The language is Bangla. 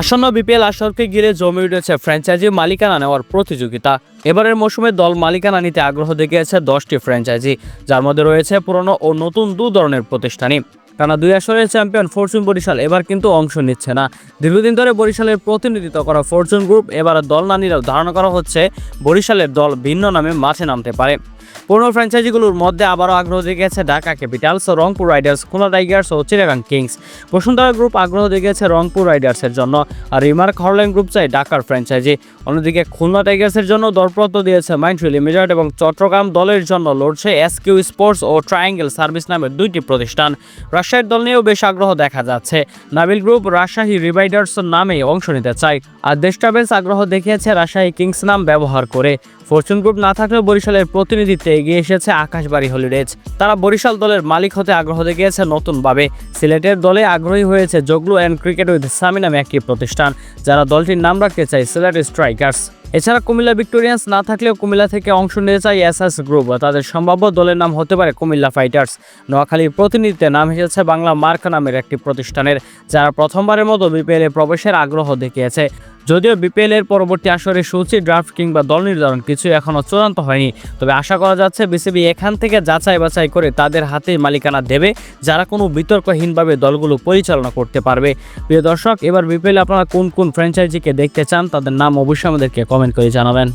আসন্ন বিপিএল আসরকে ঘিরে জমে উঠেছে ফ্র্যাঞ্চাইজি মালিকানা নেওয়ার প্রতিযোগিতা। এবারের মৌসুমে দল মালিকানা নিতে আগ্রহ দেখিয়েছে দশটি ফ্র্যাঞ্চাইজি যার মধ্যে রয়েছে পুরনো ও নতুন দু ধরনের প্রতিষ্ঠানই। টানা দুই আসরের চ্যাম্পিয়ন ফরচুন বরিশাল এবার কিন্তু অংশ নিচ্ছে না। দীর্ঘদিন ধরে বরিশালের প্রতিনিধিত্ব করা ফরচুন গ্রুপ এবার দল না নিলেও ধারণা করা হচ্ছে বরিশালের দল ভিন্ন নামে মাঠে নামতে পারে। পুরনো ফ্র্যাঞ্চাইজিগুলোর মধ্যে আবারও আগ্রহ দেখিয়েছে ঢাকা ক্যাপিটালস ও রংপুর রাইডার্স, খুলনা টাইগার্স ও চিরাগাং কিংস। বসুন্ধরা গ্রুপ আগ্রহ দেখিয়েছে রংপুর রাইডার্সের জন্য, আর রিমার্ক হরল্যান্ড গ্রুপ চাই ঢাকার ফ্র্যাঞ্চাইজি অন্যদিকে খুলনা টাইগার্সের জন্য দরপত্র দিয়েছে মাইন্ট্রি লিমিটেড এবং চট্টগ্রাম দলের জন্য লড়ছে এসকিউ স্পোর্টস ও ট্রায়াঙ্গেল সার্ভিস নামের দুইটি প্রতিষ্ঠান। রাজশাহীর দল নিয়েও বেশ আগ্রহ দেখা যাচ্ছে। নাবিল গ্রুপ রাজশাহী রিভাইডার্স নামে অংশ নিতে চায়, আর দেশ ট্রাভেলস আগ্রহ দেখিয়েছে রাজশাহী কিংস নাম ব্যবহার করে। ফরচুন গ্রুপ না থাকলেও বরিশালের প্রতিনিধিত্বে এগিয়ে এসেছে আকাশবাড়ি হলিডেজ। তারা বরিশাল দলের মালিক হতে আগ্রহ দেখিয়েছে নতুনভাবে। সিলেটের দলে আগ্রহী হয়েছে Joglu and cricket with Sami নামে একটি প্রতিষ্ঠান, যারা দলটির নাম রাখতে চায় সিলেট স্ট্রাইকার্স। এছাড়া কুমিল্লা ভিক্টোরিয়ান্স না থাকলেও কুমিল্লা থেকে অংশ নিতে চায় এসএস গ্রুপ তাদের সম্ভাব্য দলের নাম হতে পারে কুমিল্লা ফাইটার্স। নোয়াখালীর প্রতিনিধিত্বে নাম এসেছে বাংলা মার্কা নামের একটি প্রতিষ্ঠানের, যারা প্রথমবারের মতো বিপিএলে প্রবেশের আগ্রহ দেখিয়েছে। যদিও বিপিএল এর পরবর্তী আসরে সূচি ড্রাফট কিংবা দল নির্ধারণ কিছু এখনও চূড়ান্ত হয়নি। তবে আশা করা যাচ্ছে বিসিবি এখান থেকে যাচাই বাছাই করে তাদের হাতে মালিকানা দেবে, যারা কোনো বিতর্কহীনভাবে দলগুলো পরিচালনা করতে পারবে। প্রিয় দর্শক, এবার বিপিএল আপনারা কোন কোন ফ্র্যাঞ্চাইজিকে দেখতে চান, তাদের নাম অবশ্যই আমাদেরকে কমেন্ট করে জানাবেন।